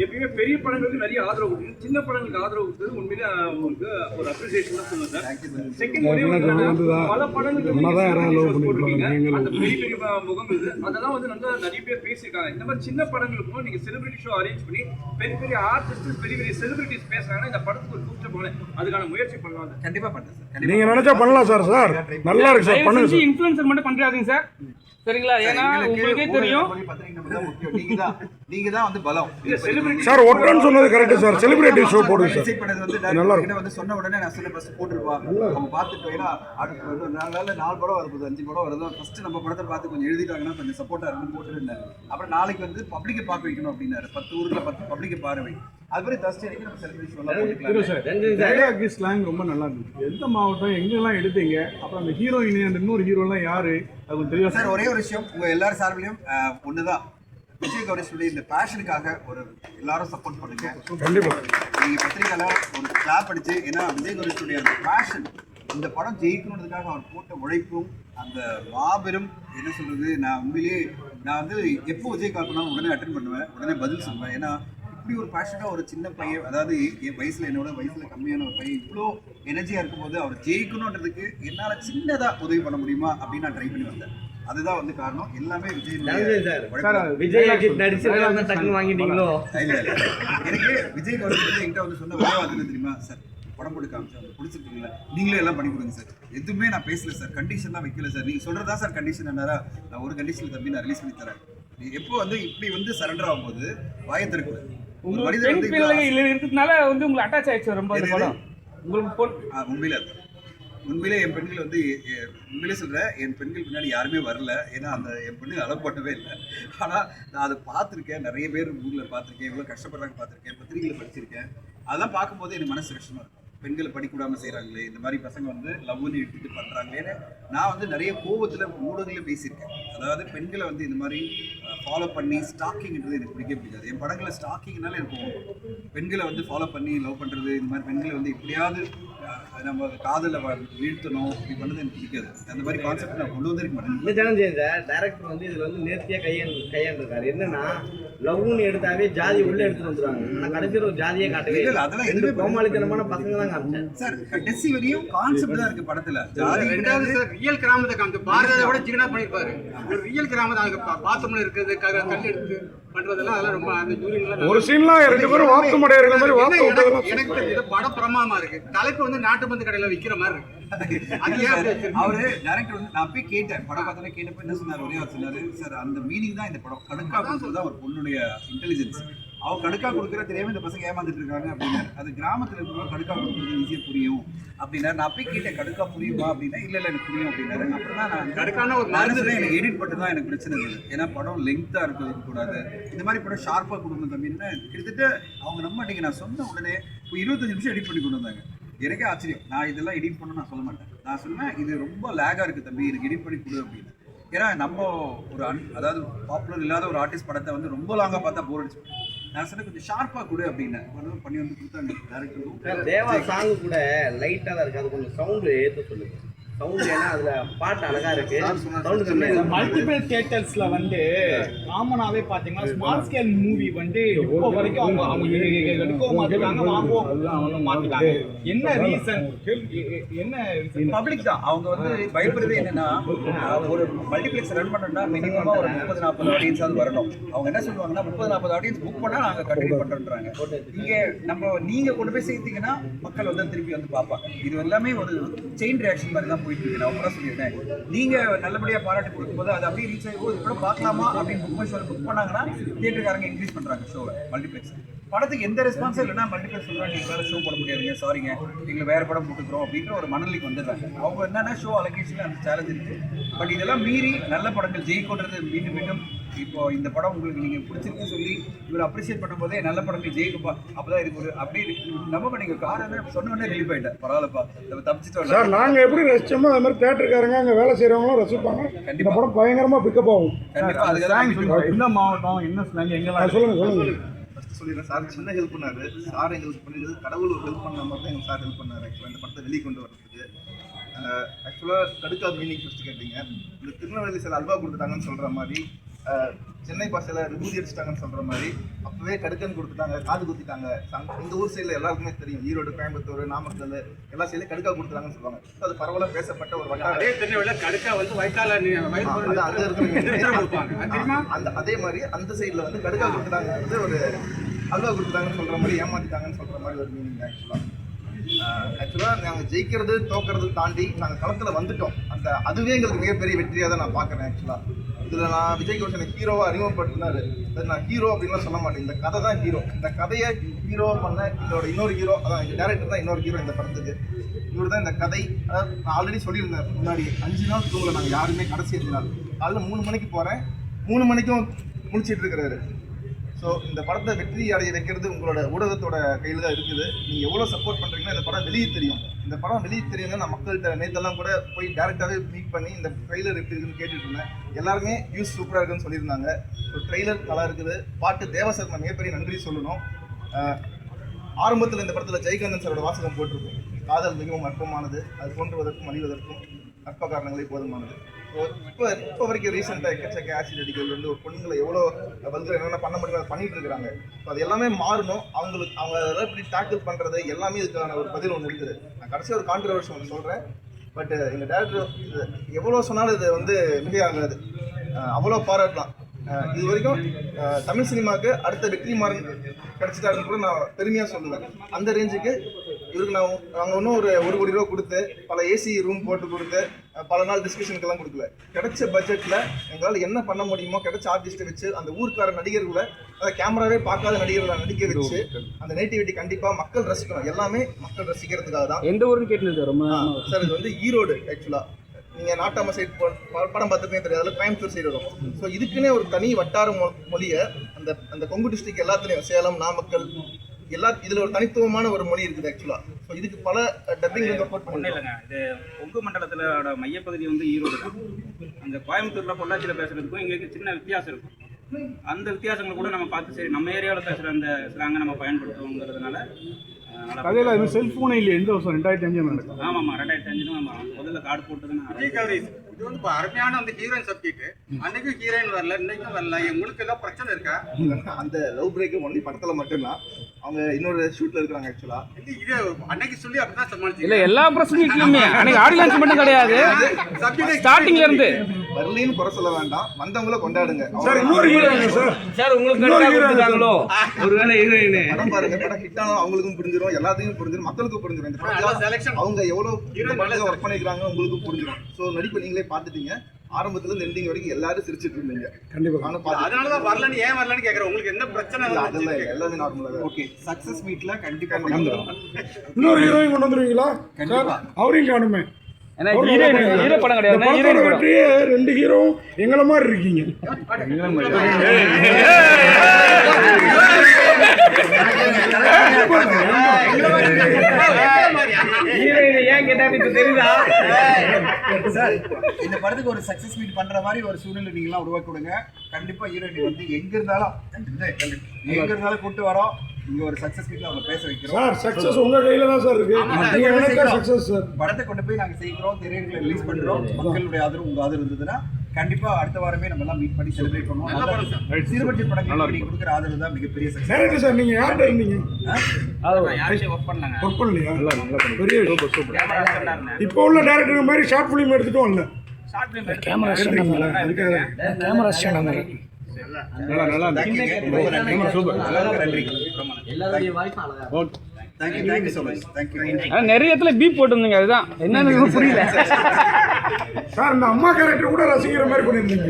எப்பயுமே பெரிய படங்களுக்கு நிறைய ஆதரவு கொடுக்குது. சின்ன படங்களுக்கு ஆதரவு கொடுத்தது உண்மையிலே உங்களுக்கு ஒரு அப்ரிசியேஷன் தான் சொல்லுவேன் செகண்ட்? பல படங்களுக்கு. அந்த பெரிய பெரிய முகம் இது. அதெல்லாம் வந்து நல்லா நிறைய பேர் பேசியிருக்காங்க. இந்த மாதிரி சின்ன படங்களுக்கும் நீங்க செலிபிரிட்டி ஷோ அரேஞ்ச் பண்ணி பெரிய பெரிய ஆர்டிஸ்ட் பெரிய பெரிய செலிபிரிட்டிஸ் பேசுறாங்கன்னா இந்த படத்துக்கு ஒரு கூப்பிட்டு போகல அதுக்கான முயற்சி பண்ணலாம் சார். கண்டிப்பா பண்றேன் சார். கண்டிப்பா நீங்கள் நினச்சா பண்ணலாம் சார் சார். நல்லா இருக்கு சார் பண்ணுங்க சார். மட்டும் பண்றாதீங்க சார். சரிங்களா? ஏன்னா உங்களுக்கே தெரியும். தான் முக்கியம். நீங்க தான் நீங்க தான் வந்து பலம். செலிபிரிட்டி சார் ஒட்டன்னு சொன்னது கரெக்டு சார். செலிபிரிட்டி ஷோ போடுங்க சார். Decide பண்ணது வந்து நல்லா director இருக்கும். கிட்ட வந்து சொன்ன உடனே நான் சொன்ன பஸ் போட்டுருப்பா அவங்க பார்த்துட்டு ஏன்னா அடுத்து வந்து ஒரு நாலு நாள்ல நாலு படம் வருது அஞ்சு படம் வருது. ஃபர்ஸ்ட் நம்ம படத்தை பார்த்து கொஞ்சம் எழுதிட்டாங்கன்னா கொஞ்சம் சப்போர்ட்டா இருக்குன்னு போட்டுருந்தாரு அப்புறம் நாளைக்கு வந்து பப்ளிக்கை பார்க்க வைக்கணும் அப்படின்னாரு. பத்து ஊர்ல பத்து பப்ளிக்கை பார்வை அது மாதிரி தஸ்ட் அன்னைக்கு நம்ம செலிபிரேஷன் ஸ்லாங் ரொம்ப நல்லா இருந்துச்சு. எந்த மாவட்டம் எங்கெல்லாம் எடுத்தீங்க? அப்புறம் அந்த ஹீரோயின் அந்த இன்னொரு ஹீரோலாம் யாரு? அது தெளிவா சார் ஒரே ஒரு விஷயம். உங்க எல்லாரும் சார்பிலையும் ஒண்ணுதான். விஜய் கௌரேஷனுடைய இந்த பேஷனுக்காக ஒரு எல்லாரும் சப்போர்ட் பண்ணுங்க. கண்டிப்பா. நீங்க பத்திரிக்கையில ஒரு கிளாப் அடிச்சு ஏன்னா விஜய் கணேஷனுடைய அந்த பேஷன் இந்த படம் ஜெயிக்கணுன்றதுக்காக அவர் போட்ட உழைப்பும் அந்த மாபெரும் என்ன சொல்றது நான் உண்மையிலேயே நான் வந்து எப்போ விஜய் கால் பண்ணாலும் உடனே அட்டன் பண்ணுவேன் உடனே பதில் சொல்லுவேன். ஏன்னா இப்படி ஒரு பேஷனாக ஒரு சின்ன பையன் அதாவது என் வயசுல என்னோட வயசுல கம்மியான ஒரு பையன் இவ்வளோ எனர்ஜியாக இருக்கும்போது அவர் ஜெயிக்கணுன்றதுக்கு என்னால் சின்னதாக உதவி பண்ண முடியுமா அப்படின்னு நான் ட்ரை பண்ணி வந்தேன். அதுதான் வந்து காரணம். எல்லாமே ரஞ்சன் சார் விஜய் விஜய் நடிச்சிருக்காங்க டக்குன்னு வாங்கிட்டீங்களோ? இல்ல, இல்ல. எனக்கு விஜய் என்கிட்ட வந்து சொன்ன ஒரே வார்த்தை தெரியுமா? சார் படம் போட்டு காமிச்சு பிடிச்சிருக்கீங்களா? நீங்களே எல்லாம் பண்ணி கொடுங்க சார். எதுவுமே நான் பேசல சார். கண்டிஷன் தான் வைக்கல சார். நீங்க சொல்றதா சார் கண்டிஷன் என்னாரா நான் ஒரு கண்டிஷன்ல தம்பி நான் ரிலீஸ் பண்ணி தரேன். நீ எப்போ வந்து இப்படி வந்து சரண்டர் ஆகும்போது வாயை திறக்கூடாது ஒரு உங்களுக்கு பெண் இருக்கிறதுனால வந்து உங்களுக்கு அட்டாச் ஆயிடுச்சு ரொம்ப இந்த எது? படம். உங்களுக்கு பொன் உண்மையில. உண்மையிலே என் பெண்கள் வந்து உண்மையிலே சொல்றேன் என் பெண்கள் பின்னாடி யாருமே வரல. ஏன்னா அந்த என் பெண்ணுங்க அளப்பட்டவே இல்லை. ஆனா நான் அதை பார்த்துருக்கேன். நிறைய பேர் ஊர்ல பார்த்துருக்கேன். இவ்வளவு கஷ்டப்படுறாங்க பார்த்துருக்கேன். பத்திரிகையில படிச்சிருக்கேன். அதெல்லாம் பார்க்கும்போது எனக்கு மனசு கஷ்டமா இருக்கும். பெண்களை படிக்க விடாம செய்கிறாங்களே இந்த மாதிரி பசங்க வந்து லவ்னு எடுத்துட்டு பண்ணுறாங்களேன்னு நான் வந்து நிறைய கோவத்தில் ஊடகங்களில் பேசியிருக்கேன். அதாவது பெண்களை வந்து இந்த மாதிரி ஃபாலோ பண்ணி ஸ்டாக்கிங்ன்றது எனக்கு பிடிக்கவே பிடிக்காது. என் படங்களை ஸ்டாக்கிங்னால எனக்கு பெண்களை வந்து ஃபாலோ பண்ணி லவ் பண்ணுறது இந்த மாதிரி பெண்களை வந்து எப்படியாவது நம்ம காதலில் வீழ்த்தணும் இப்படி பண்ணது எனக்கு பிடிக்காது. அந்த மாதிரி கான்செப்ட் நான் கொண்டு வந்திருக்க மாட்டேன். இந்த சேலஞ்சு டேரக்டர் வந்து இதுல வந்து நேர்த்தியா கையாண்டு கையாண்டிருக்காரு என்னன்னா லவ்னு எடுத்தாவே ஜாதி உள்ள எடுத்துட்டு வந்துருவாங்க. ஆனா கடைசியில் ஒரு ஜாதியே காட்டவே இல்ல, அதெல்லாம் ரெண்டு கோமாளித்தனமான பசங்க தான் காமிச்சேன் சார் கடைசி வரையும் கான்செப்ட் தான் இருக்கு படத்துல. ஜாதி ரெண்டாவது சார் ரியல் கிராமத்தை காமிச்சு பாரதியை விட ஜிகனா பண்ணிருப்பாரு. ஒரு ரியல் கிராமத்தை அங்க பாத்ரூம்ல இருக்கிறது கல் எடுத்து பண்றதெல்லாம் அதெல்லாம் ரொம்ப அந்த யூரின்லாம் ஒரு சீன்லாம் ரெண்டு பேரும் வாத்து மடைய இருக்கிற மாதிரி வாத்து என்ன எனக்கு- விட்டதெல்லாம் எனக்கு தெரிஞ்சது படம் பிரமாமா இருக்கு. தலைப்பு வந்து நாட்டு மருந்து கடையில விக்கிற மாதிரி இருக்கு. அது ஏன்? அவரு டேரக்டர் வந்து நான் போய் கேட்டேன். படம் பார்த்தோன்னே கேட்டப்ப என்ன சொன்னார்? ஒரே சொன்னாரு. சார் அந்த மீனிங் தான் இந்த படம். கடுக்கா தான் ஒரு பொண்ணுடைய இன்டெலிஜென்ஸ் அவ கடுக்கா கொடுக்குற தெரியாம இந்த பசங்க ஏமாந்துட்டு இருக்காங்க அப்படின்னாரு. அது கிராமத்துல இருக்கிறவங்க கடுக்கா கொடுக்குறது ஈஸியா புரியும் அப்படின்னாரு. நான் போய் கேட்டேன் கடுக்கா புரியுமா? அப்படின்னா இல்ல இல்ல எனக்கு புரியும் அப்படின்னாரு. அப்புறம் தான் நான் கடுக்கான ஒரு மருந்து சொன்னேன், எனக்கு எடிட் பண்ண தான் எனக்கு பிரச்சனை இல்லை. ஏன்னா படம் லெங்க்தாக இருக்கிறது கூடாது. இந்த மாதிரி படம் ஷார்ப்பாக கொடுக்கணும் தம்பின்னா கிட்டத்தட்ட அவங்க நம்ப மாட்டேங்க நான் சொன்ன உடனே இப்போ இருபத்தஞ்சு நிமிஷம் எடிட் பண்ணி கொண்டு வந்தாங்க. எனக்கே ஆச்சரியம். நான் இதெல்லாம் எடிட் பண்ண நான் சொல்ல மாட்டேன். நான் சொன்னேன் இது ரொம்ப லேகாக இருக்குது தம்பி. எனக்கு எடிட் பண்ணி கொடு அப்படின்னு. ஏன்னா நம்ம ஒரு அன் அதாவது பாப்புலர் இல்லாத ஒரு ஆர்டிஸ்ட் படத்தை வந்து ரொம்ப லாங்காக பார்த்தா போர் அடிச்சு. நான் சொன்னேன் கொஞ்சம் ஷார்ப்பாக கொடு அப்படின்னேன் பண்ணி வந்து கொடுத்தாங்க டேரக்டரும் தேவா சாங் கூட லைட்டாக தான் இருக்குது அது கொஞ்சம் சவுண்டு ஏற்ற சொல்லுங்கள் சவுண்ட் ஏன்னா அதுல பாட்டு அழகா இருக்கு. சவுண்ட். மல்டிபிள் தியேட்டர்ஸ்ல வந்து காமனாவே பாத்தீங்கன்னா ஸ்மால் ஸ்கேல் மூவி வந்து இப்போ வரைக்கும் அவங்க அவங்க எடுக்கவும் மாத்திட்டாங்க வாங்கவும் மாத்திட்டாங்க என்ன ரீசன் என்ன reason? பப்ளிக் தான். அவங்க வந்து பயப்படுறது என்னன்னா ஒரு மல்டிப்ளெக்ஸ் ரன் பண்ணணும்னா மினிமமா ஒரு முப்பது நாற்பது ஆடியன்ஸ் அது வரணும். அவங்க என்ன சொல்லுவாங்கன்னா முப்பது நாற்பது ஆடியன்ஸ் புக் பண்ணா நாங்க கண்டினியூ பண்றோன்றாங்க இங்க நம்ம நீங்க கொண்டு போய் சேர்த்தீங்கன்னா மக்கள் வந்து திருப்பி வந்து பார்ப்பாங்க. இது எல்லாமே ஒரு செயின் ரியாக்ஷன் மாதிரி தான் போயிட்டு இருக்கு நான் சொல்லியிருந்தேன். நீங்க நல்லபடியா பாராட்டு கொடுக்கும்போது அது அப்படியே ரீச் ஆகும் இது கூட பார்க்கலாமா அப்படின்னு புக் மை ஷோ புக் பண்ணாங்கன்னா தியேட்டருக்காரங்க இன்க்ரீஸ் பண்றாங்க ஷோவை மல்டிபிளெக்ஸ் படத்துக்கு எந்த ரெஸ்பான்ஸும் இல்லைன்னா மல்டிபிளெக்ஸ் சொல்றாங்க நீங்க வேற ஷோ போட முடியாதுங்க சாரிங்க எங்களை வேற படம் போட்டுக்கிறோம் அப்படின்ற ஒரு மனநிலைக்கு வந்துடுறாங்க. அவங்க என்னன்னா ஷோ அலோகேஷன் அந்த சேலஞ்ச் இருக்கு. பட் இதெல்லாம் மீறி நல்ல படங்கள் ஜெயிக்கொண்டது மீண்டும் மீண்டும் இப்போ இந்த படம் உங்களுக்கு நீங்க பிடிச்சிருக்குன்னு சொல்லி இவர் அப்ரிஷியேட் பண்ணும்போதே நல்ல படங்கள் ஜெயிக்கும்பா. அப்பதான் இருக்கு ஒரு அப்படி நம்ப மாட்டீங்க காரணம் சொன்ன உடனே ரிலீவ் ஆயிட்டேன் பரவாயில்லப்பா. நம்ம தப்பிச்சிட்டோம் சார் நாங்கள் எப்படி ரசிச்சோமோ அது மாதிரி தேட்டருக்காரங்க அங்கே வேலை செய்கிறவங்களும் ரசிப்பாங்க. இந்த கண்டிப்பா. படம் பயங்கரமாக பிக்கப் ஆகும். கண்டிப்பா. அதுக்கு தான் எந்த மாவட்டம் என்ன ஸ்லாங் எங்கெல்லாம் அது சொல்லுங்கள் சொல்லுங்கள் ஃபஸ்ட்டு சொல்லிடுறேன். சார் சின்ன ஹெல்ப் பண்ணாரு. சார் எங்களுக்கு பண்ணிடுது கடவுள் ஒரு ஹெல்ப் பண்ண மாதிரி தான் எங்களுக்கு சார் ஹெல்ப் பண்ணாரு. ஆக்சுவலாக இந்த படத்தை வெளியே கொண்டு வரதுக்கு. ஆக்சுவலாக கடுக்காத மீனிங் ஃபஸ்ட்டு கேட்டீங்க. இந்த திருநெல்வேலி சில அல்வா கொடுத்துட்டாங்கன்னு சொல்கிற மாதிரி சென்னை பாஷையில் விபூதி அடிச்சிட்டாங்கன்னு சொல்கிற மாதிரி அப்போவே கடுக்கன் கொடுத்துட்டாங்க காது குத்திட்டாங்க. இந்த ஊர் சைடில் எல்லாருக்குமே தெரியும். ஈரோடு கோயம்புத்தூர் நாமக்கல் எல்லா சைட்லையும் கடுக்கா கொடுத்துட்டாங்கன்னு சொல்லுவாங்க. அது பரவலாக பேசப்பட்ட ஒரு வட்டார திருநெல்வேலியில கடுக்கா வந்து <laughs> தெரியுமா? அந்த அதே மாதிரி அந்த சைடுல வந்து கடுக்கா கொடுத்துட்டாங்க வந்து ஒரு அல்வா கொடுத்துட்டாங்கன்னு சொல்ற மாதிரி ஏமாத்திட்டாங்கன்னு சொல்ற மாதிரி ஒரு மீனிங் ஆக்சுவலா ஆக்சுவலாக நாங்கள் ஜெயிக்கிறது தோக்கிறது தாண்டி நாங்கள் களத்தில் வந்துட்டோம். அந்த அதுவே எங்களுக்கு மிகப்பெரிய வெற்றியாக தான் நான் பார்க்குறேன் ஆக்சுவலாக இதில் நான் விஜய் கோஷனை ஹீரோவாக அறிமுகப்படுத்தினாரு. அது நான் ஹீரோ அப்படின்லாம் சொல்ல மாட்டேன். இந்த கதை தான் ஹீரோ இந்த கதையை ஹீரோ பண்ண இதோட இன்னொரு ஹீரோ அதான் இந்த டேரக்டர் தான் இன்னொரு ஹீரோ இந்த படத்துக்கு. இவர் தான் இந்த கதை அதாவது நான் ஆல்ரெடி சொல்லியிருந்தேன் முன்னாடி. அஞ்சு நாள் தூங்கலை நாங்கள் யாருமே கடைசி இருந்தாலும் காலையில் மூணு மணிக்கு போகிறேன் மூணு மணிக்கும் முடிச்சிட்டு இருக்கிறாரு. ஸோ இந்த படத்தை வெற்றி அடைய வைக்கிறது உங்களோட ஊடகத்தோட கையில் தான் இருக்குது. நீங்கள் எவ்வளோ சப்போர்ட் பண்ணுறீங்கன்னா இந்த படம் வெளியே தெரியும். இந்த படம் வெளியே தெரியும்னா நான் மக்கள்கிட்ட நேற்றெல்லாம் கூட போய் டேரெக்டாகவே மீட் பண்ணி இந்த ட்ரெய்லர் எப்படி இருக்குன்னு கேட்டுட்டு இருந்தேன். எல்லாருமே வியூஸ் சூப்பராக இருக்குன்னு சொல்லியிருந்தாங்க. ஸோ ட்ரெய்லர் நல்லா இருக்குது. பாட்டு தேவசர்மா மிகப்பெரிய நன்றி சொல்லணும். ஆரம்பத்தில் இந்த படத்தில் ஜெயகாந்தன் சாரோட வாசகம் போட்டிருக்கும். காதல் மிகவும் அற்பமானது. அது தோன்றுவதற்கும் அழிவதற்கும் அற்ப காரணங்களே போதுமானது. ஸோ இப்போ இப்போ வரைக்கும் ரீசெண்டாக எக்கச்சக்க ஆசிட் அடிக்கிறது வந்து ஒரு பொண்ணுங்களை எவ்வளோ வல்கர் என்னென்ன பண்ண முடியுமோ அதை பண்ணிட்டு இருக்காங்க ஸோ அது எல்லாமே மாறணும். அவங்களுக்கு அவங்க அதெல்லாம் இப்படி டேக்கிள் பண்ணுறது எல்லாமே இதுக்கான ஒரு பதில் ஒன்று இருக்குது. நான் கடைசியாக ஒரு கான்ட்ரவர்ஷன் ஒன்று சொல்கிறேன் பட் எங்கள் டேரக்டர் எவ்வளோ சொன்னாலும் இது வந்து மிகையாகாது ஆகாது அவ்வளோ பாராட்டலாம். இது வரைக்கும் தமிழ் சினிமாவுக்கு அடுத்த வெற்றி மாறன் கிடைச்சிட்டாருன்னு கூட நான் பெருமையாக சொல்லுவேன். அந்த ரேஞ்சுக்கு இவருக்கு நான் நாங்கள் இன்னும் ஒரு ஒரு கோடி ரூபா கொடுத்து பல ஏசி ரூம் போட்டு கொடுத்து பல நாள் டிஸ்கஷனுக்கெல்லாம் கொடுக்கல. கிடைச்ச பட்ஜெட்டில் எங்களால் என்ன பண்ண முடியுமோ கிடைச்ச ஆர்டிஸ்ட்டை வச்சு அந்த ஊர்க்கார நடிகர்களை அதை கேமராவே பார்க்காத நடிகர்களை நடிக்க வச்சு அந்த நேட்டிவிட்டி கண்டிப்பாக மக்கள் ரசிக்கணும். எல்லாமே மக்கள் ரசிக்கிறதுக்காக தான். எந்த ஊருன்னு கேட்டு ரொம்ப சார் இது வந்து ஈரோடு ஆக்சுவலா நீங்க நாட்டாம சைடு படம் பார்த்துருப்பீங்க தெரியாது அதில் கோயம்புத்தூர் சைடு வரும். ஸோ இதுக்குன்னே ஒரு தனி வட்டார மொழியை அந்த அந்த கொங்கு டிஸ்ட்ரிக்ட் எல்லாத்துலேயும் சேலம் நாமக்கல் எல்லா இதுல ஒரு தனித்துவமான ஒரு மொழி இருக்குது ஆக்சுவலா ஸோ இதுக்கு பல டப்பிங் சப்போர்ட் ஒன்றும் இல்லைங்க. இது கொங்கு மண்டலத்திலோட மையப்பகுதி வந்து ஈரோடு தான். அந்த கோயம்புத்தூர்ல பொள்ளாச்சியில் பேசுறதுக்கும் எங்களுக்கு சின்ன வித்தியாசம் இருக்கும். அந்த வித்தியாசங்களை கூட நம்ம பார்த்து சரி நம்ம ஏரியாவில் பேசுகிற அந்த ஸ்லாங்கை நம்ம பயன்படுத்துவோங்கிறதுனால கதையில் அது செல்ஃபோனே இல்லை எந்த வருஷம்? ரெண்டாயிரத்தி அஞ்சு நடக்கும் ஆமாம்மா ரெண்டாயிரத்தி அஞ்சு நம்ம முதல்ல கார்டு போட்டு தான் இது வந்து இப்போ அருமையான அந்த ஹீரோயின் சப்ஜெக்ட் அன்னைக்கும் ஹீரோயின் வரல இன்னைக்கும் வரல. உங்களுக்கு ஏதாவது பிரச்சனை இருக்கா? அந்த லவ் பிரேக் ஒன்லி படத்துல மட்டும்தான். அவங்க இன்னொரு ஷூட்ல இருக்காங்க ஆக்சுவலா இது அன்னைக்கு சொல்லி அப்படிதான் இல்ல சமாளிச்சு எல்லா அன்னைக்கு மட்டும் கிடையாது. ஸ்டார்டிங்ல இருந்து. வரலின்னு குறை சொல்ல வேண்டாம். வந்தவங்கள கொண்டாடுங்க. சார் இன்னொரு சார்? சார் உங்களுக்கு hero கொடுத்துட்டாங்களோ? ஒருவேளை ஹீரோயின் படம் பாருங்க படம் ஹிட் அவங்களுக்கும் புரிஞ்சிடும் எல்லாத்தையும் புரிஞ்சிடும் மக்களுக்கும் புரிஞ்சிடும் இந்த படத்துல செலெக்ஷன் அவங்க எவ்வளவு இந்த படத்துல ஒர்க் பண்ணிருக்காங்க உங்களுக்கும் புரிஞ்சிடும் சோ நடிப்பு நீங்களே பாத்துட்டீங்க ஆரம்பத்துல இருந்து எண்டிங் வரைக்கும் எல்லாரும் சிரிச்சிட்டு இருந்தீங்க. கண்டிப்பா. அதனாலதான் வரலன்னு ஏன் வரலன்னு கேக்குறேன். உங்களுக்கு என்ன பிரச்சனை இல்ல, அதெல்லாம் எல்லாமே நார்மலா ஓகே சக்சஸ் மீட்ல கண்டிப்பா இன்னொரு ஹீரோயின் கொண்டு வந்துருவீங்களா? சார் அவரையும் காணுமே. ரெண்டு ஹீரோ எங்களை மாதிரி இருக்கீங்க. கேட்டாரு இப்ப தெரியுதா? சார் இந்த படத்துக்கு ஒரு சக்சஸ் மீட் பண்ற மாதிரி ஒரு சூழ்நிலை நீங்களாம் உருவாக்கி கொடுங்க. கண்டிப்பா ஹீரோயின் வந்து எங்க இருந்தாலும் எங்க இருந்தாலும் கூட்டு வரோம். இங்க ஒரு சக்சஸ் மீட்ல அவங்க பேச வைக்கிறோம். சார் சக்சஸ் உங்க கையில தான் சார் இருக்கு. நீங்க நினைச்சா சக்சஸ் சார் படத்தை கொண்டு போய் நாங்க செய்கிறோம் திரையரங்குல ரிலீஸ் பண்றோம். மக்களுடைய ஆதரவு உங்க ஆதரவு இருந்ததுன்னா கண்டிப்பா அடுத்த வாரமே நம்ம எல்லாம் மீட் பண்ணி செலிப்ரேட் பண்ணுவோம். நல்ல சிறுபட்ஜெட் படங்களுக்கு நீங்க கொடுக்குற ஆதரவு தான் மிகப்பெரிய சக்சஸ் சார் நீங்க யார்கிட்ட இருந்தீங்க? ஒர்க் பண்ணலையா? பெரிய இப்போ உள்ள டேரக்டர் மாதிரி ஷார்ட் ஃபிலிம் எடுத்துட்டும் இல்ல கேமரா கேமரா ஸ்டாண்ட் நல்லா நல்லா சூப்பர். எல்லாருடைய அழகா நிறைய இடத்துல பீப் போட்டிருந்தீங்க. அதுதான். என்னன்னு புரியல. சார் இந்த அம்மா கேரக்டர் கூட ரசிக்கிற மாதிரி பண்ணியிருந்தீங்க!